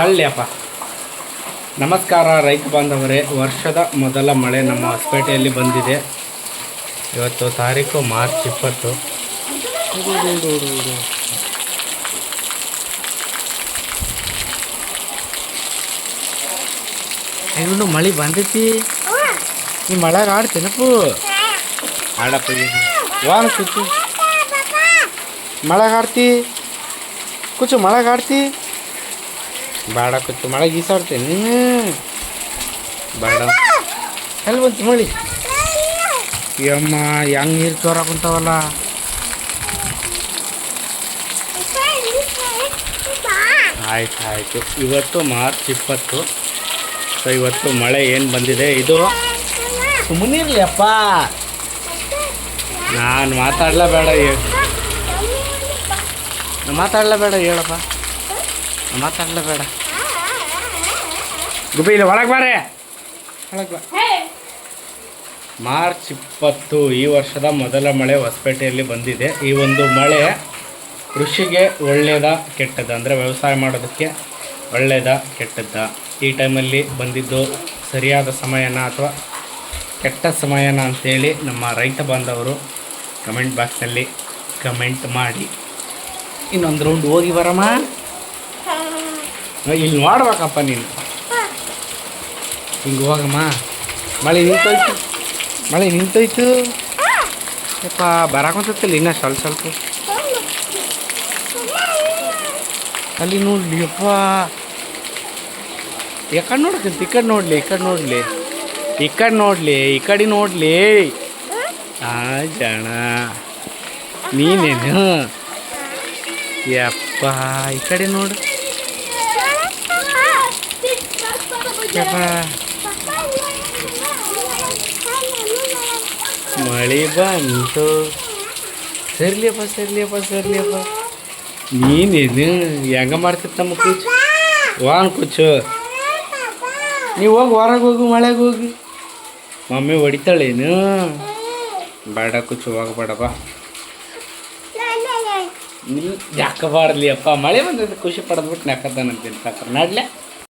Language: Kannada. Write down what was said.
ತಳ್ಳಿ ಅಪ್ಪ ನಮಸ್ಕಾರ ರೈತ ಬಾಂಧವರೇ ವರ್ಷದ ಮೊದಲ ಮಳೆ ನಮ್ಮ ಹೊಸಪೇಟೆಯಲ್ಲಿ ಬಂದಿದೆ. ಇವತ್ತು ತಾರೀಕು ಮಾರ್ಚ್ ಇಪ್ಪತ್ತು. ಇನ್ನು ಮಳೆ ಬಂದೈತಿ. ಈ ಮಳೆ ಆಡ್ತೇನಪ್ಪು ಆಡಪ್ಪ ವಾನ ಕೂತು ಮಳೆಗೆ ಆಡ್ತಿ ಕೂಚು ಮಳೆಗೆ ಆಡ್ತಿ ಬೇಡ ಮಳೆ ಮಳೆಗೆ ಈಸಾಡ್ತೇನೆ ನೀನು ಬೇಡ. ಅಲ್ಲಿ ಬಂತು ಮಳಿ? ಯಮ್ಮ, ಹೆಂಗ್ ನೀರು ಬಂತಾವಲ್ಲ? ಆಯ್ತು, ಆಯಿತು. ಇವತ್ತು ಮಾರ್ಚ್ ಇಪ್ಪತ್ತು. ಸೊ ಇವತ್ತು ಮಳೆ ಏನು ಬಂದಿದೆ? ಇದು ಸುಮ್ಮನಿರ್ಲಿ ಅಪ್ಪ ನಾನು ಮಾತಾಡ್ಲೇಬೇಡ ಮಾತಾಡ್ಲೇಬೇಡ ಹೇಳಪ್ಪ. ಮಾತಾಡ್ಲೇಬೇಡ. ಗುಬ್ಬಿ ಇಲ್ಲಿ ಒಳಗೆ ಬಾರೆ. ಒಳಗೆ ಬಾ. ಮಾರ್ಚ್ ಇಪ್ಪತ್ತು ಈ ವರ್ಷದ ಮೊದಲ ಮಳೆ ಹೊಸಪೇಟೆಯಲ್ಲಿ ಬಂದಿದೆ. ಈ ಒಂದು ಮಳೆ ಕೃಷಿಗೆ ಒಳ್ಳೆಯದ ಕೆಟ್ಟದ? ಅಂದರೆ ವ್ಯವಸಾಯ ಮಾಡೋದಕ್ಕೆ ಒಳ್ಳೆಯದ ಕೆಟ್ಟದ್ದ? ಈ ಟೈಮಲ್ಲಿ ಬಂದಿದ್ದು ಸರಿಯಾದ ಸಮಯನ ಅಥವಾ ಕೆಟ್ಟ ಸಮಯನ ಅಂಥೇಳಿ ನಮ್ಮ ರೈತ ಬಾಂಧವರು ಕಮೆಂಟ್ ಬಾಕ್ಸಲ್ಲಿ ಕಮೆಂಟ್ ಮಾಡಿ. ಇನ್ನೊಂದು ರೌಂಡ್ ಹೋಗಿ ಬರಮ್ಮ. ಇಲ್ಲಿ ನೋಡ್ಬೇಕಪ್ಪ ನೀನು. ಹಿಂಗೆ ಹೋಗಮ್ಮ. ಮಳೆ ನಿಂತೋಯ್ತು. ಮಳೆ ನಿಂತೋಯ್ತು. ಯಪ್ಪ ಬರಾಕೊಂತಿಲ್ಲ ಇನ್ನ ಸ್ವಲ್ಪ ಸ್ವಲ್ಪ. ಅಲ್ಲಿ ನೋಡ್ಲಿ, ಯಪ್ಪ. ಯಾಕಡೆ ನೋಡಕಂತ ಈ ಕಡೆ ನೋಡ್ಲಿ, ಈ ಕಡೆ ನೋಡ್ಲಿ. ಈ ಕಡೆ ನೋಡ್ಲಿ, ಈ ಕಡೆ ನೋಡ್ಲಿ. ಆ ಜಣ ನೀನೇನು? ಯಪ್ಪ, ಈ ಕಡೆ ನೋಡು. ಯಪ್ಪ. ಮಳೆ ಬಂತು. ಸರ್ಲಿಯಪ್ಪ ಸರ್ಲಿಯಪ್ಪ ಸರ್ಲಿಯಪ್ಪ ನೀನೇನು ಹೆಂಗ ಮಾಡ್ತಿತ್ತು ನಮ್ಮ ಕೂಚು ವಾನ್ ಕೂಚು ನೀವು ಹೋಗಿ, ಹೊರಗೆ ಹೋಗು, ಮಳೆಗೆ ಹೋಗಿ. ಮಮ್ಮಿ ಹೊಡಿತಾಳೇನು ಬೇಡ ಕೂಚು ಹೋಗಬೇಡಪ್ಪ ಯಾಕೆ ಬಾರ್ಲಿ ಅಪ್ಪ ಮಳೆ ಬಂದದ್ದು ಖುಷಿ ಪಡೆದ್ಬಿಟ್ಟು ನಾಕತ್ತಾನಂತೀನಿ ಸಾಕ್ರೆ. ನಡ್ಲೆ.